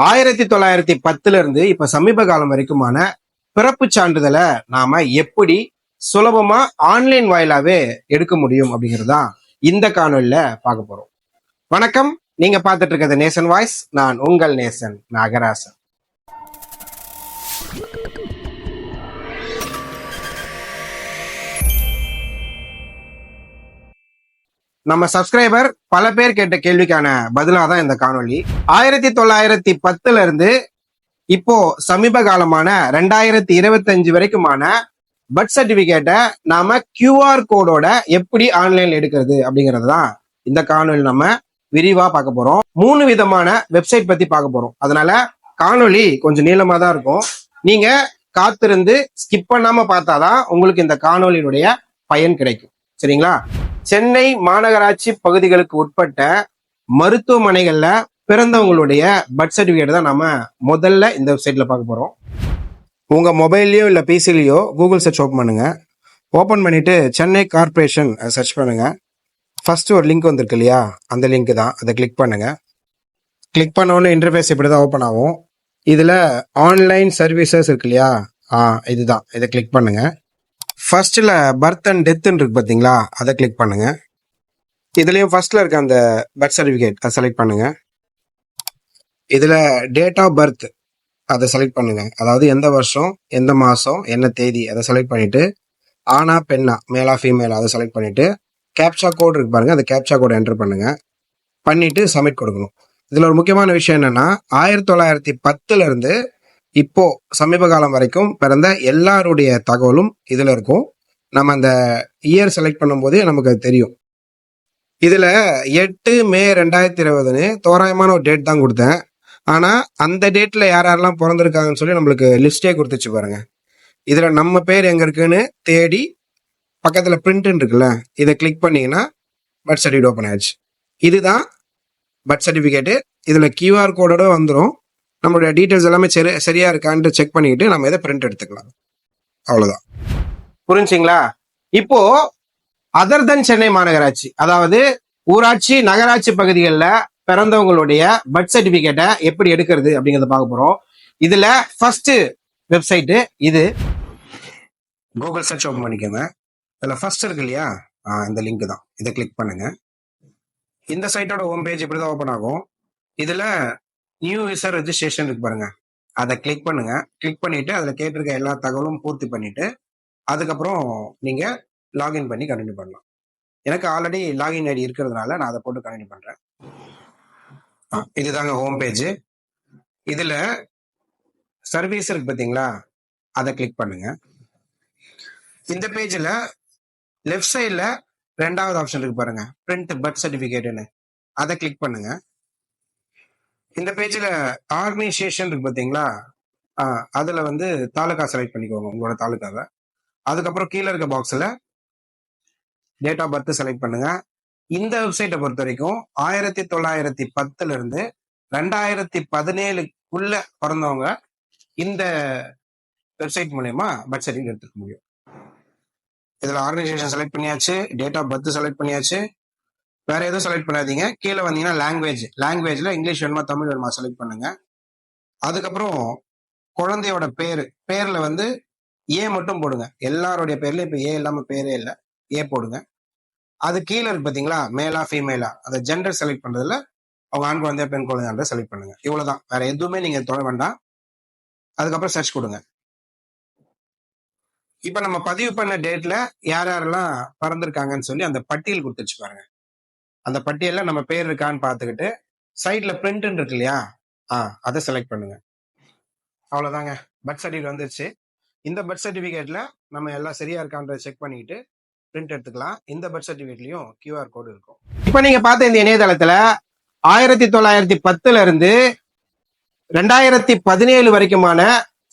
ஆயிரத்தி தொள்ளாயிரத்தி பத்துல இருந்து இப்ப சமீப காலம் வரைக்குமான பிறப்பு சான்றிதழை நாம எப்படி சுலபமா ஆன்லைன் வாயிலாவே எடுக்க முடியும் அப்படிங்கறதுதான் இந்த காணொலியில பார்க்க போறோம். வணக்கம். நீங்க பார்த்துட்டு இருக்கிறது நேசன் வாய்ஸ். நான் உங்கள் நேசன் நாகராசன். நம்ம சப்ஸ்கிரைபர் பல பேர் கேட்ட கேள்விக்கான பதிலாக தான் இந்த காணொலி ஆயிரத்தி தொள்ளாயிரத்தி பத்துல இருந்து இப்போ சமீப காலமான ரெண்டாயிரத்தி இருபத்தஞ்சு வரைக்குமான பர்த் சர்டிபிகேட்டை நாம கியூஆர் கோடோட எப்படி ஆன்லைன்ல எடுக்கிறது அப்படிங்கிறது தான் இந்த காணொலி நம்ம விரிவா பார்க்க போறோம். மூணு விதமான வெப்சைட் பத்தி பார்க்க போறோம். அதனால காணொலி கொஞ்சம் நீளமா தான் இருக்கும். நீங்க காத்திருந்து ஸ்கிப் பண்ணாம பார்த்தாதான் உங்களுக்கு இந்த காணொலியினுடைய பயன் கிடைக்கும். சரிங்களா? சென்னை மாநகராட்சி பகுதிகளுக்கு உட்பட்ட மருத்துவமனைகள்ல பிறந்தவங்களுடைய பர்த் சர்டிஃபிகேட் தான் நம்ம முதல்ல இந்த வெப்சைட்ல பார்க்க போறோம். உங்க மொபைல்லையோ இல்லை பிசிலையோ கூகுள் சர்ச் ஓப்பன் பண்ணுங்க. ஓப்பன் பண்ணிட்டு சென்னை கார்ப்பரேஷன் சர்ச் பண்ணுங்க. ஃபர்ஸ்ட் ஒரு லிங்க் வந்திருக்கு இல்லையா? அந்த லிங்க் தான். அதை கிளிக் பண்ணுங்க. கிளிக் பண்ண உடனே இன்டர்ஃபேஸ் இப்படி தான் ஓப்பன் ஆகும். இதுல ஆன்லைன் சர்வீசஸ் இருக்கு இல்லையா? ஆ இதுதான். இதை கிளிக் பண்ணுங்க. ஃபர்ஸ்ட்டில் பர்த் அண்ட் டெத்துன்னு இருக்கு பார்த்தீங்களா அதை கிளிக் பண்ணுங்கள் இதுலேயும் ஃபர்ஸ்ட்டில் இருக்க அந்த பர்த் சர்டிஃபிகேட் அதை செலக்ட் பண்ணுங்கள் இதில் டேட் ஆஃப் பர்த் அதை செலக்ட் பண்ணுங்கள் அதாவது எந்த வருஷம் எந்த மாதம் என்ன தேதி அதை செலக்ட் பண்ணிவிட்டு ஆனா பெண்ணா மேலா ஃபீமேலா அதை செலக்ட் பண்ணிவிட்டு கேப்சா கோட் இருக்கு பாருங்கள் அந்த கேப்சா கோட் என்டர் பண்ணுங்கள் பண்ணிவிட்டு சப்மிட் கொடுக்கணும். இதில் ஒரு முக்கியமான விஷயம் என்னென்னா ஆயிரத்தி தொள்ளாயிரத்தி பத்துலேருந்து இப்போ சமீப காலம் வரைக்கும் பிறந்த எல்லாருடைய தகவலும் இதில் இருக்கும். நம்ம அந்த இயர் செலக்ட் பண்ணும்போதே நமக்கு அது தெரியும். இதில் எட்டு மே ரெண்டாயிரத்தி இருபதுன்னு தோராயமான ஒரு டேட் தான் கொடுத்தேன். ஆனால் அந்த டேட்டில் யார் யாரெல்லாம் பிறந்திருக்காங்கன்னு சொல்லி நம்மளுக்கு லிஸ்டே கொடுத்துச்சு பாருங்க. இதில் நம்ம பேர் எங்கே இருக்குன்னு தேடி பக்கத்தில் பிரிண்ட்னு இருக்குல்ல இதை கிளிக் பண்ணிங்கன்னா பர்த் சர்டிஃபிகேட் ஓப்பன் ஆயிடுச்சு. இதுதான் பர்த் சர்டிஃபிகேட்டு இதில் கியூஆர் கோடோட வந்துடும் நம்மளுடைய டீட்டெயில்ஸ் எல்லாமே சரி சரியா இருக்கான்ட்டு செக் பண்ணிக்கிட்டு நம்ம இதை பிரிண்ட் எடுத்துக்கலாம். அவ்வளோதான் புரிஞ்சுங்களா? இப்போ அதர் தன் சென்னை மாநகராட்சி அதாவது ஊராட்சி நகராட்சி பகுதிகளில் பிறந்தவங்களுடைய பர்த் சர்டிபிகேட்டை எப்படி எடுக்கிறது அப்படிங்கிறத பார்க்க போகிறோம் இதுல ஃபர்ஸ்ட் வெப்சைட்டு இது. கூகுள் சர்ச் ஓப்பன் பண்ணிக்கோங்க. இதில் ஃபர்ஸ்ட் இருக்கு இல்லையா? ஆ, இந்த லிங்க் தான். இதை கிளிக் பண்ணுங்க. இந்த சைட்டோட ஹோம் பேஜ் இப்படி தான் ஓப்பன் ஆகும். இதில் நியூ விசா ரெஜிஸ்ட்ரேஷன் இருக்கு பாருங்க. அதை கிளிக் பண்ணுங்க. கிளிக் பண்ணிட்டு அதுல கேட்டிருக்க எல்லா தகவலும் பூர்த்தி பண்ணிட்டு அதுக்கப்புறம் நீங்க லாகின் பண்ணி கண்டினியூ பண்ணலாம். எனக்கு ஆல்ரெடி லாகின் ஐடி இருக்கிறதுனால நான் அதை போட்டு கண்டினியூ பண்றேன். ஆ, இதுதாங்க ஹோம் பேஜ் இதுல சர்வீஸ் இருக்கு பார்த்தீங்களா அதை கிளிக் பண்ணுங்க. இந்த பேஜ்ல லெஃப்ட் சைடில் ரெண்டாவது ஆப்ஷன் இருக்கு பாருங்க. பிரிண்ட் பர்த் சர்டிபிகேட்னு அதை கிளிக் பண்ணுங்க. இந்த பேஜ்ல ஆர்கனைசேஷன் இருக்கு பாத்தீங்களா? அதுல வந்து தாலுகா செலக்ட் பண்ணிக்கோங்க உங்களோட தாலுகாவை. அதுக்கப்புறம் கீழே இருக்க பாக்ஸ்ல டேட் ஆஃப் பர்த் செலக்ட் பண்ணுங்க. இந்த வெப்சைட்டை பொறுத்த வரைக்கும் ஆயிரத்தி தொள்ளாயிரத்தி பத்துல இருந்து ரெண்டாயிரத்தி பதினேழுக்குள்ள பிறந்தவங்க இந்த வெப்சைட் மூலயமா பர்த் சர்டிஃபிகேட் எடுத்துக்க முடியும். இதுல ஆர்கனைசேஷன் செலக்ட் பண்ணியாச்சு டேட் ஆஃப் பர்த் செலக்ட் பண்ணியாச்சு. வேற எதுவும் செலக்ட் பண்ணாதீங்க. கீழே வந்தீங்கன்னா லாங்குவேஜ் லாங்குவேஜில் இங்கிலீஷ் வேணுமா தமிழ் வேணுமா செலக்ட் பண்ணுங்க. அதுக்கப்புறம் குழந்தையோட பேர். பேரில் வந்து ஏ மட்டும் போடுங்க. எல்லாருடைய பேர்லையும் இப்போ ஏ இல்லாமல் பேரே இல்லை. ஏ போடுங்க. அது கீழே இருக்கு பார்த்தீங்களா மேலா ஃபீமேலா அந்த ஜெண்டர் செலக்ட் பண்ணுறதுல அவங்க ஆண் குழந்தையா பெண் குழந்தையான்ற செலக்ட் பண்ணுங்க. இவ்வளோதான் வேற எதுவுமே நீங்கள் தொட வேண்டாம். அதுக்கப்புறம் சர்ச் கொடுங்க. இப்போ நம்ம பதிவு பண்ண டேட்ல யார் யாரெல்லாம் பறந்துருக்காங்கன்னு சொல்லி அந்த பட்டியல் கொடுத்துச்சு பாருங்க. அந்த பட்டியல்ல நம்ம பேர் இருக்கான்னு பார்த்துக்கிட்டு சைட்ல பிரிண்ட் இருக்கு இல்லையா? ஆ அதை செலக்ட் பண்ணுங்க. அவ்வளவுதாங்க. பர்த் சர்டிஃபிகேட் வந்துருச்சு. இந்த பர்த் சர்டிஃபிகேட்ல நம்ம எல்லாம் சரியா இருக்கான்றத செக் பண்ணிட்டு பிரிண்ட் எடுத்துக்கலாம். இந்த பர்த் சர்டிஃபிகேட்லயும் கியூஆர் கோடு இருக்கும். இப்போ நீங்க பார்த்த இந்த இணையதளத்துல ஆயிரத்தி தொள்ளாயிரத்தி பத்துல இருந்து ரெண்டாயிரத்தி பதினேழு வரைக்குமான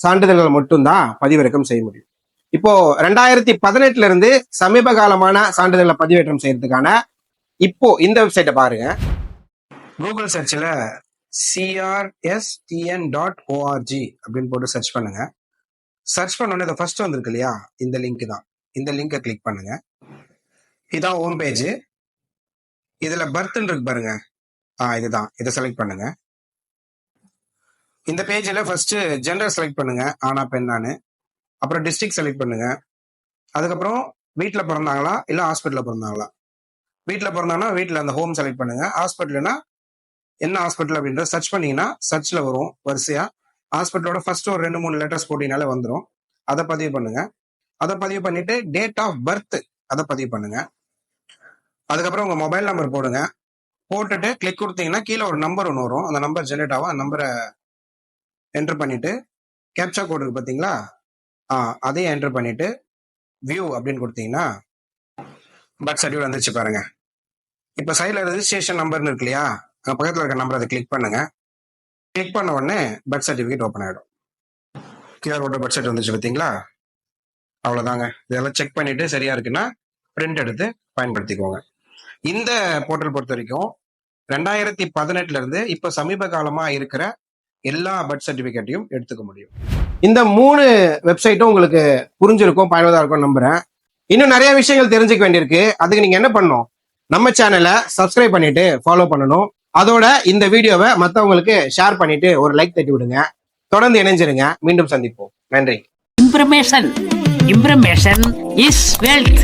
சான்றிதழ்கள் மட்டும்தான் பதிவிறக்கம் செய்ய முடியும். இப்போ ரெண்டாயிரத்தி பதினெட்டுல இருந்து சமீப காலமான சான்றிதழ்களை பதிவேற்றம் செய்யறதுக்கான இப்போ இந்த வெப்சைட்டை பாருங்க. கூகுள் சர்ச்சில் சிஆர்எஸ்டிஎன் டாட் ஓஆர்ஜி அப்படின்னு போட்டு சர்ச் பண்ணுங்க. சர்ச் பண்ண உடனே ஃபர்ஸ்ட் வந்திருக்கு இல்லையா? இந்த லிங்க் தான். இந்த லிங்கை கிளிக் பண்ணுங்க. இதான் ஹோம் பேஜ் இதில் பர்த்ன்னு இருக்கு பாருங்க. ஆ இதுதான். இதை செலக்ட் பண்ணுங்க. இந்த பேஜில் ஃபர்ஸ்ட் ஜெண்டர் செலக்ட் பண்ணுங்க. ஆனா பெண்ணான்னு. அப்புறம் டிஸ்ட்ரிக்ட் செலக்ட் பண்ணுங்க. அதுக்கப்புறம் வீட்டில் பிறந்தாங்களா? இல்லை ஹாஸ்பிட்டலில் பிறந்தாங்களா? வீட்டில் பிறந்தாங்கன்னா வீட்டில் அந்த ஹோம் செலக்ட் பண்ணுங்க. ஹாஸ்பிட்டல்னா என்ன ஹாஸ்பிட்டல் அப்படின்றத சர்ச் பண்ணீங்கன்னா சர்ச்சில் வரும் வரிசையாக ஹாஸ்பிட்டலோட ஃபர்ஸ்ட் ஒரு ரெண்டு மூணு லெட்டர்ஸ் போட்டீங்கனாலே வந்துடும் அதை பதிவு பண்ணுங்க. அதை பதிவு பண்ணிட்டு டேட் ஆஃப் பர்த் அதை பதிவு பண்ணுங்க. அதுக்கப்புறம் உங்க மொபைல் நம்பர் போடுங்க. போட்டுட்டு கிளிக் கொடுத்தீங்கன்னா கீழே ஒரு நம்பர் ஒன்று வரும். அந்த நம்பர் ஜென்ரேட் ஆகும். அந்த நம்பரை என்டர் பண்ணிட்டு கேப்சா கோடு இருக்கு பார்த்தீங்களா? ஆ அதையும் என்டர் பண்ணிட்டு வியூ அப்படின்னு கொடுத்தீங்கன்னா பர்த் சர்டிஃபிகேட் வந்துருச்சு பாருங்க. இப்போ சைடில் ரெஜிஸ்ட்ரேஷன் நம்பர்னு இருக்கு இல்லையா அங்க பக்கத்தில் இருக்க நம்பர் அதை கிளிக் பண்ணுங்க. கிளிக் பண்ண உடனே பர்த் சர்டிஃபிகேட் ஓப்பன் ஆகிடும் கியூஆர் கோட் பர்த் சர்டிஃபிகேட் வந்துச்சு பார்த்தீங்களா அவ்வளோதாங்க இதெல்லாம் செக் பண்ணிட்டு சரியா இருக்குன்னா பிரிண்ட் எடுத்து பயன்படுத்திக்கோங்க. இந்த போர்ட்டல் பொறுத்த வரைக்கும் ரெண்டாயிரத்தி பதினெட்டுல இருந்து இப்போ சமீப காலமா இருக்கிற எல்லா பர்த் சர்டிபிகேட்டையும் எடுத்துக்க முடியும். இந்த மூணு வெப்சைட்டும் உங்களுக்கு புரிஞ்சிருக்கும் பயனுள்ளதா இருக்கும் நம்புறேன். இன்னும் நிறைய விஷயங்கள் தெரிஞ்சுக்க வேண்டியிருக்கு. அதுக்கு நீங்க என்ன பண்ணணும்? நம்ம சேனலை சப்ஸ்கிரைப் பண்ணிட்டு ஃபாலோ பண்ணணும். அதோட இந்த வீடியோவை மற்றவங்களுக்கு ஷேர் பண்ணிட்டு ஒரு லைக் தட்டி விடுங்க. தொடர்ந்து இணைஞ்சிருங்க. மீண்டும் சந்திப்போம். நன்றி. Information. Information is wealth.